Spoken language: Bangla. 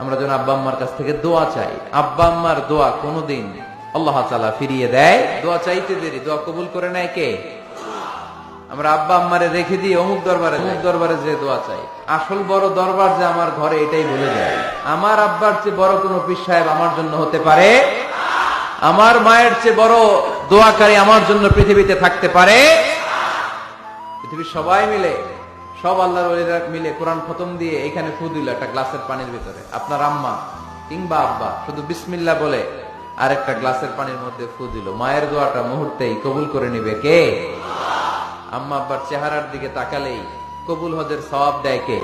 আমরা যেন আব্বা আম্মার কাছ থেকে দোয়া চাই। আব্বা আম্মার দোয়া কোনোদিন আল্লাহ তালা ফিরিয়ে দেয়। দোয়া চাইতে দেরি, দোয়া কবুল করে নেয় কে? আমরা আব্বা আম্মারে রেখে দিয়ে অমুক দরবারে অমুক দরবারে যে দোয়া চাই। আসল বড় দরবার যে আমার ঘরে এটাই বলে যায় আমার আব্বার চেয়ে বড় কোনো পীর সাহেব আমার জন্য হতে পারে? আমার মায়ের চেয়ে বড় দোয়াকারী আমার জন্য পৃথিবীতে থাকতে পারে? পৃথিবীর সবাই মিলে সব আল্লাহর ওলিরা মিলে কোরআন খতম দিয়ে এখানে ফু দিল একটা গ্লাসের পানির ভিতরে। আপনার আম্মা কিংবা আব্বা শুধু বিসমিল্লা বলে আর একটা গ্লাসের পানির মধ্যে ফু দিল। মায়ের দোয়াটা মুহূর্তেই কবুল করে নিবে কে? আম্মা আব্বার চেহারার দিকে তাকালেই কবুল হদের সব দেয় কে?